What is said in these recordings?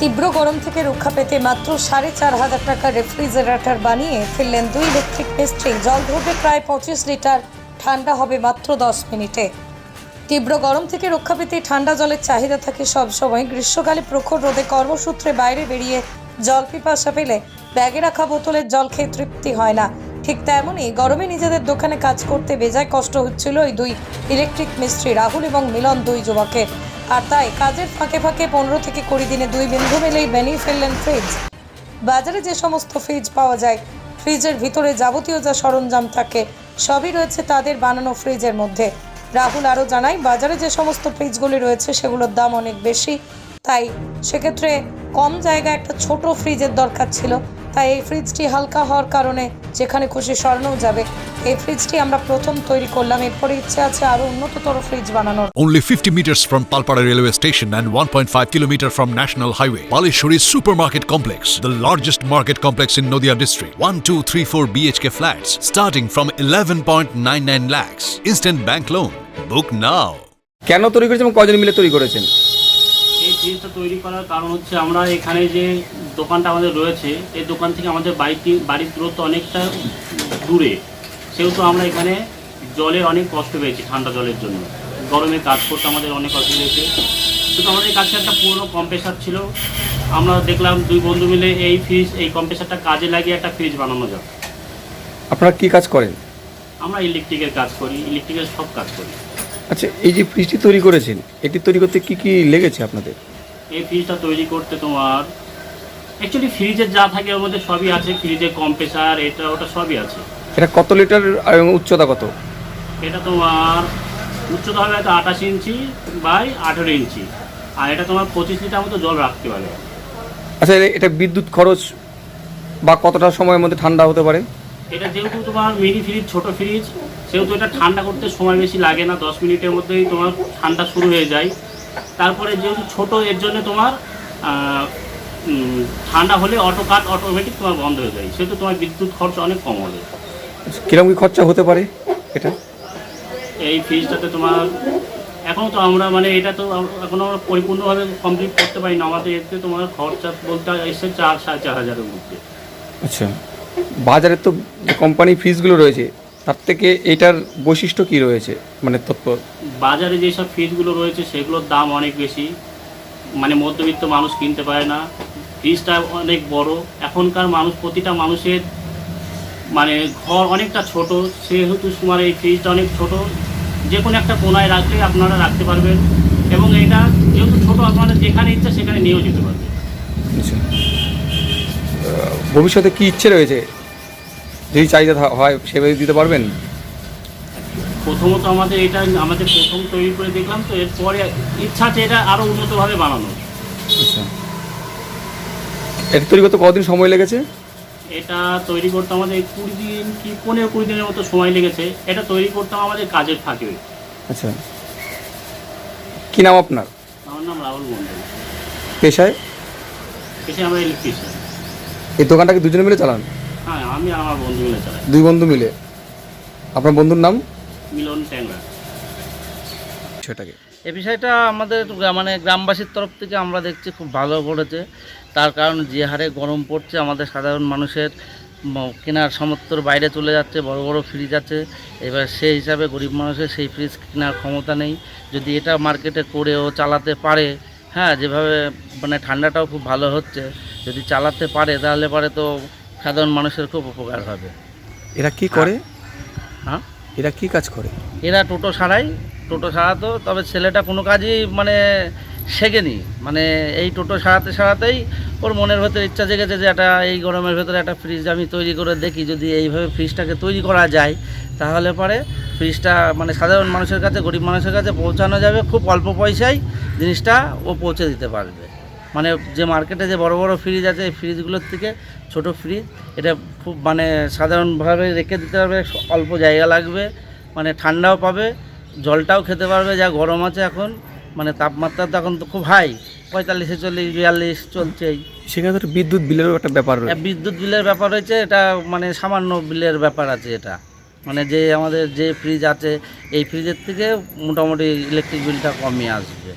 তীব্র গরম থেকে রক্ষা পেতে মাত্র সাড়ে চার হাজার টাকার রেফ্রিজারেটর বানিয়ে ফেললেন দুই ইলেকট্রিক মিস্ত্রি জল ধরবে প্রায় পঁচিশ লিটার। ঠান্ডা হবে মাত্র দশ মিনিটে। তীব্র গরম থেকে রক্ষা পেতে ঠান্ডা জলের চাহিদা থাকে সবসময় গ্রীষ্মকালে প্রখর রোদে কর্মসূত্রে বাইরে বেরিয়ে জল পিপাসা পেলে ব্যাগে রাখা বোতলের জল খেয়ে তৃপ্তি হয় না। ঠিক তেমনই গরমে নিজেদের দোকানে কাজ করতে বেজায় কষ্ট হচ্ছিল ওই দুই ইলেকট্রিক মিস্ত্রি রাহুল এবং মিলন দুই যুবকের আর তাই কাজের ফাঁকে ফাঁকে পনেরো থেকে কুড়ি দিনে দুই বিন্দু মেলেই বানিয়ে ফেললেন ফ্রিজ। বাজারে যে সমস্ত ফ্রিজ পাওয়া যায়, ফ্রিজের ভিতরে যাবতীয় যা সরঞ্জাম থাকে, সবই রয়েছে তাদের বানানো ফ্রিজের মধ্যে। রাহুল আরও জানায়, বাজারে যে সমস্ত ফ্রিজগুলি রয়েছে, সেগুলোর দাম অনেক বেশি। তাই সেক্ষেত্রে কম জায়গায় একটা ছোট ফ্রিজের দরকার ছিল। তাই এই ফ্রিজটি হালকা হওয়ার কারণে যেখানে খুশি স্বর্ণও যাবে এই ফ্রিজটি আমরা প্রথম তৈরি করলাম এরপরে ইচ্ছে আছে আরও উন্নততর ফ্রিজ বানানোর Only 50 meters from Palpara railway station and 1.5 kilometer from National Highway. Palishuri Supermarket Complex, the largest market complex in Noida district. 1, 2, 3, 4 BHK flats starting from 11.99 lakhs. Instant bank loan. Book now. কেন তৈরি করেছেন এবং কজন মিলে তৈরি করেছেন এই ফ্রিজটা তৈরি করার কারণ হচ্ছে আমরা এখানে যে দোকানটা আমাদের রয়েছে এই দোকান থেকে আমাদের বাড়িটি বাড়ির দূরত্ব অনেকটা দূরে। সেহেতু আমরা এখানে জলের অনেক কষ্ট পেয়েছি ঠান্ডা জলের জন্য। গরমে কাজ করতে আমাদের অনেক অসুবিধা হয়েছে। কিন্তু আমাদের কাছে একটা পুরনো কম্প্রেসার ছিল। আমরা দেখলাম দুই বন্ধু মিলে এই ফ্রিজ এই কম্প্রেসারটা কাজে লাগিয়ে একটা ফ্রিজ বানানো যায় আপনারা কি কাজ করেন? আমরা ইলেকট্রিকের কাজ করি ইলেকট্রিকের সব কাজ করি। আচ্ছা এই যে ফ্রিজটি তৈরি করেছেন এটি তৈরি করতে কি কি লেগেছে আপনাদের? এই ফ্রিজটা তৈরি করতে তোমার অ্যাকচুয়ালি ফ্রিজের যা থাকে ওর মধ্যে সবই আছে ফ্রিজের কম্প্রেসার এটা ওটা সবই আছে। এটা কত লিটার এবং উচ্চতা কত? এটা তোমার উচ্চতা হবে হয়তো আঠাশ ইঞ্চি বাই আঠেরো ইঞ্চি। আর এটা তোমার পঁচিশ লিটার মতো জল রাখতে পারে। আচ্ছা এটা বিদ্যুৎ খরচ বা কতটা সময়ের মধ্যে ঠান্ডা হতে পারে? এটা যেহেতু তোমার মিনি ফ্রিজ ছোট ফ্রিজ সেহেতু এটা ঠান্ডা করতে সময় বেশি লাগে না দশ মিনিটের মধ্যেই তোমার ঠান্ডা শুরু হয়ে যায়। তারপরে যেহেতু ছোট এর জন্য তোমার ঠান্ডা হলে অটো কাট অটোমেটিক তোমার বন্ধ হয়ে যায়। সেহেতু তোমার বিদ্যুৎ খরচ অনেক কম হবে। কীরকম কি খরচা হতে পারে এটা? এই ফিজটাতে তোমার এখনও তো আমরা মানে এটা তো আম- এখনও আমরা পরিপূর্ণভাবে কমপ্লিট করতে পারি না আমাদের এতে তোমার খরচা বলতে এসে চার সাড়ে চার হাজারের মধ্যে। আচ্ছা। বাজারে তো কোম্পানি ফ্রিজগুলো রয়েছে তার থেকে এটার বৈশিষ্ট্য কি রয়েছে? মানে তত্ত্ব বাজারে যেসব ফ্রিজগুলো রয়েছে সেগুলোর দাম অনেক বেশি। মানে মধ্যবিত্ত মানুষ কিনতে পারে না। ফ্রিজটা অনেক বড়। এখনকার মানুষ প্রতিটা মানুষের মানে ঘর অনেকটা ছোট। সেহেতু তোমার এই ফ্রিজটা অনেক ছোট। যে কোনো একটা কোনায় রাখলে আপনারা রাখতে পারবেন। এবং এটা যেহেতু ছোট আপনারা যেখানে ইচ্ছা সেখানে নিয়েও যেতে পারবেন। আচ্ছা। ভবিষ্যতে কি ইচ্ছে রয়েছে যদি চাহিদা হয় সেভাবে দিতে পারবেন? প্রথমত আমাদের এটা আমাদের প্রথম তৈরি করে দেখলাম তো এরপরে ইচ্ছা আছে এটা আরও উন্নতভাবে বানানো আচ্ছা। এটা তৈরি করতে কতদিন সময় লেগেছে? এটা তৈরি করতে আমাদের কুড়ি দিন কি পনেরো কুড়ি দিনের মতো সময় লেগেছে। এটা তৈরি করতাম আমাদের কাজের ফাঁকে। আচ্ছা। কি নাম আপনার? আমার নাম রাহুল মন্ডল পেশায়? পেশায় আমরা ইলেকট্রিশিয়ান এই দোকানটাকে দুজনে মিলে চালান? হ্যাঁ আমি আর আমার বন্ধু মিলে চালাই দুই বন্ধু মিলে? আপনার বন্ধুর নাম? মিলন ট্যাংরা। সেটাকে এই বিষয়টা আমাদের মানে গ্রামবাসীর তরফ থেকে আমরা দেখছি খুব ভালো করেছে তার কারণ যে হারে গরম পড়ছে আমাদের সাধারণ মানুষের কেনার সামর্থ্যর বাইরে চলে যাচ্ছে বড় বড় ফ্রিজ আছে। এবার সেই হিসাবে গরিব মানুষের সেই ফ্রিজ কেনার ক্ষমতা নেই। যদি এটা মার্কেটে করেও চালাতে পারে হ্যাঁ যেভাবে মানে ঠান্ডাটাও খুব ভালো হচ্ছে যদি চালাতে পারে তাহলে পরে তো সাধারণ মানুষের খুব উপকার হবে। এরা কি করে? হ্যাঁ? এরা কি কাজ করে? এরা টোটো সারাই টোটো সারাতো তবে ছেলেটা কোনো কাজই মানে শেখেনি। মানে এই টোটো সারাতে সারাতেই ওর মনের ভেতরে ইচ্ছা জেগেছে যে একটা এই গরমের ভেতরে একটা ফ্রিজ আমি তৈরি করে দেখি যদি এইভাবে ফ্রিজটাকে তৈরি করা যায় তাহলে পরে ফ্রিজটা মানে সাধারণ মানুষের কাছে গরিব মানুষের কাছে পৌঁছানো যাবে। খুব অল্প পয়সায় জিনিসটা ও পৌঁছে দিতে পারবে। মানে যে মার্কেটে যে বড় বড় ফ্রিজ আছে এই ফ্রিজগুলোর থেকে ছোট ফ্রিজ এটা খুব মানে সাধারণভাবে রেখে দিতে পারবে অল্প জায়গা লাগবে মানে ঠান্ডাও পাবে জলটাও খেতে পারবে যা গরম আছে এখন মানে তাপমাত্রা তো এখন তো খুব হাই পঁয়তাল্লিশ চল্লিশ বিয়াল্লিশ চলছেই। সেখানে তো বিদ্যুৎ বিলেরও একটা ব্যাপার আর বিদ্যুৎ বিলের ব্যাপার হয়েছে এটা মানে সামান্য বিলের ব্যাপার আছে এটা। মানে যে আমাদের যে ফ্রিজ আছে এই ফ্রিজের থেকে মোটামুটি ইলেকট্রিক বিলটা কমই আসবে।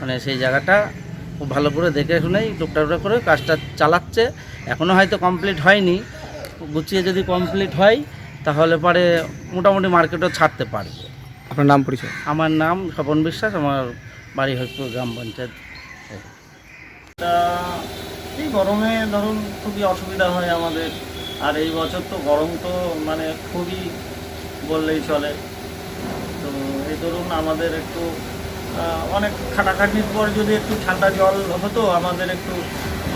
মানে সেই জায়গাটা খুব ভালো করে দেখে শুনেই টুকটাক করে কাজটা চালাচ্ছে। এখনও হয়তো কমপ্লিট হয়নি। গুছিয়ে যদি কমপ্লিট হয় তাহলে পরে মোটামুটি মার্কেটও ছাড়তে পারবে। আপনার নাম পরিচয়? আমার নাম স্বপন বিশ্বাস আমার বাড়ি হরিপুর গ্রাম পঞ্চায়েত। তা এই গরমে ধরুন খুবই অসুবিধা হয় আমাদের। আর এই বছর তো গরম তো মানে খুবই বললেই চলে। তো এই ধরুন আমাদের একটু অনেক খাটাখাটনির পর যদি একটু ঠান্ডা জল হতো, আমাদের একটু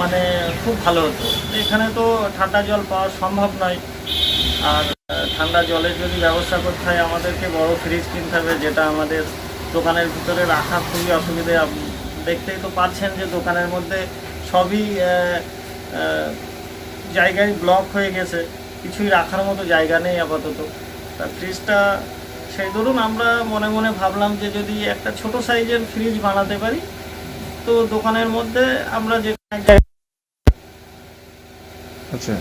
মানে খুব ভালো হতো। এখানে তো ঠান্ডা জল পাওয়া সম্ভব নয়। আর ঠান্ডা জলের যদি ব্যবস্থা করতে হয়, আমাদেরকে বড় ফ্রিজ কিনতে হবে, যেটা আমাদের দোকানের ভিতরে রাখা খুবই অসুবিধে। দেখতেই তো পাচ্ছেন যে দোকানের মধ্যে সবই জায়গায় ব্লক হয়ে গেছে। কিছুই রাখার মতো জায়গা নেই আপাতত। তা ফ্রিজটা সেই ধরুন আমরা মনে মনে ভাবলাম যে যদি একটা ছোট সাইজের ফ্রিজ বানাতে পারি তো দোকানের মধ্যে আমরা যে আচ্ছা।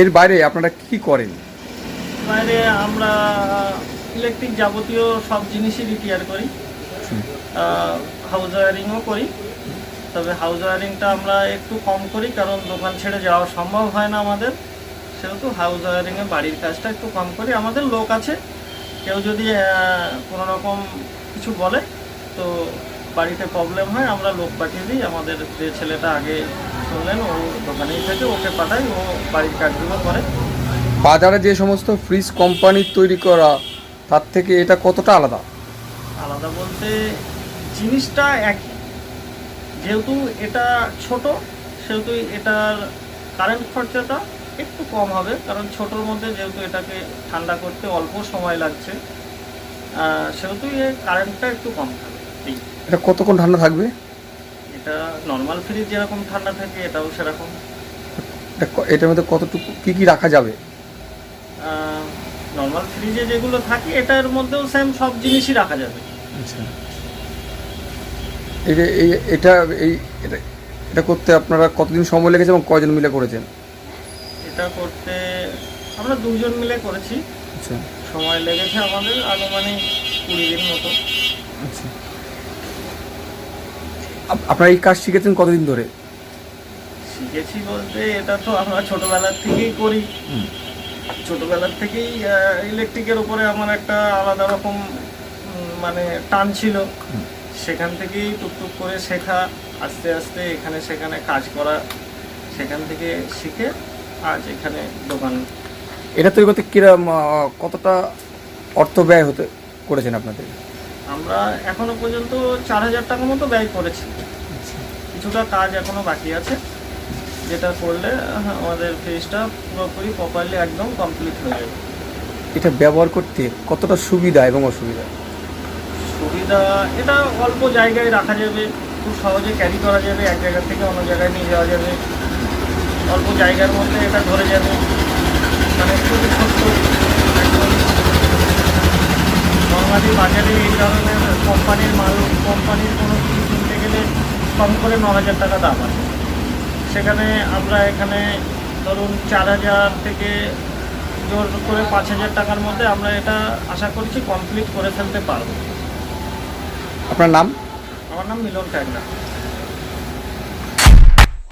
এর বাইরে আপনারা কি করেন? বাইরে আমরা ইলেকট্রিক যাবতীয় সব জিনিসই রিপেয়ার করি। হাউস ওয়ারিংও করি। তবে হাউস ওয়ারিংটা আমরা একটু কম করি কারণ দোকান ছেড়ে যাওয়া সম্ভব হয় না আমাদের। সেহেতু হাউস ওয়ারিংয়ে বাড়ির কাজটা একটু কম করি। আমাদের লোক আছে কেউ যদি কোনো রকম কিছু বলে তো বাড়িতে প্রবলেম হয় আমরা লোক পাঠিয়ে দিই। আমাদের যে ছেলেটা আগে শুনলেন ও দোকানেই থাকে ওকে পাঠাই ও বাড়ির কাজগুলো করে। বাজারে যে সমস্ত ফ্রিজ কোম্পানির তৈরি করা তার থেকে এটা কতটা আলাদা? আলাদা বলতে জিনিসটা একই যেহেতু এটা ছোট সেহেতু এটার কারেন্ট খরচাটা একটু কম হবে কারণ ছোটোর মধ্যে যেহেতু এটাকে ঠান্ডা করতে অল্প সময় লাগছে সেহেতু এর কারেন্টটা একটু কম থাকবে। এই এটা কতক্ষণ ঠান্ডা থাকবে? এটা নর্মাল ফ্রিজ যেরকম ঠান্ডা থাকে এটাও সেরকম। এটা ক- এটার মধ্যে কতটুকু কি কি রাখা যাবে? নর্মাল ফ্রিজে যেগুলো থাকে এটার মধ্যেও সেম সব জিনিসই রাখা যাবে। আচ্ছা। এই যে এই এটা এই এটা এটা করতে আপনারা কতদিন সময় লেগেছে এবং কজন মিলে করেছেন? এটা করতে আমরা দুজন মিলে করেছি। আচ্ছা। সময় লেগেছে আমাদের আনুমানিক কুড়ি দিন মতো। আচ্ছা। আপ- আপনারা এই কাজ শিখেছেন কতদিন ধরে? শিখেছি বলতে এটা তো আমরা ছোটবেলার থেকেই করি। ছোটবেলার থেকেই ইলেকট্রিকের উপরে আমার একটা আলাদা রকম মানে টান ছিল। সেখান থেকেই টুকটুক করে শেখা আস্তে আস্তে এখানে সেখানে কাজ করা সেখান থেকে শিখে আজ এখানে দোকান। এটা তৈরি করতে কিরম কতটা অর্থ ব্যয় হতে করেছেন আপনাদের? আমরা এখনও পর্যন্ত চার হাজার টাকা মতো ব্যয় করেছি। কিছুটা কাজ এখনও বাকি আছে। যেটা করলে আমাদের ফ্রিজটা পুরোপুরি প্রপারলি একদম কমপ্লিট হয়ে যাবে। এটা ব্যবহার করতে কতটা সুবিধা এবং অসুবিধা? সুবিধা এটা অল্প জায়গায় রাখা যাবে। খুব সহজে ক্যারি করা যাবে। এক জায়গা থেকে অন্য জায়গায় নিয়ে যাওয়া যাবে। অল্প জায়গার মধ্যে এটা ধরে যাবে। মানে খুবই ছোট্ট একদম নর্মালি বাজারে এই ধরনের কোম্পানির মাল কোম্পানির কোনো কিছু কিনতে গেলে কম করে ন হাজার টাকা দাম আছে। সেখানে আমরা এখানে ধরুন চার হাজার থেকে জোর করে পাঁচ হাজার টাকার মধ্যে আমরা এটা আশা করছি কমপ্লিট করে ফেলতে পারব। আপনার নাম? আমার নাম মিলন ট্যাগরা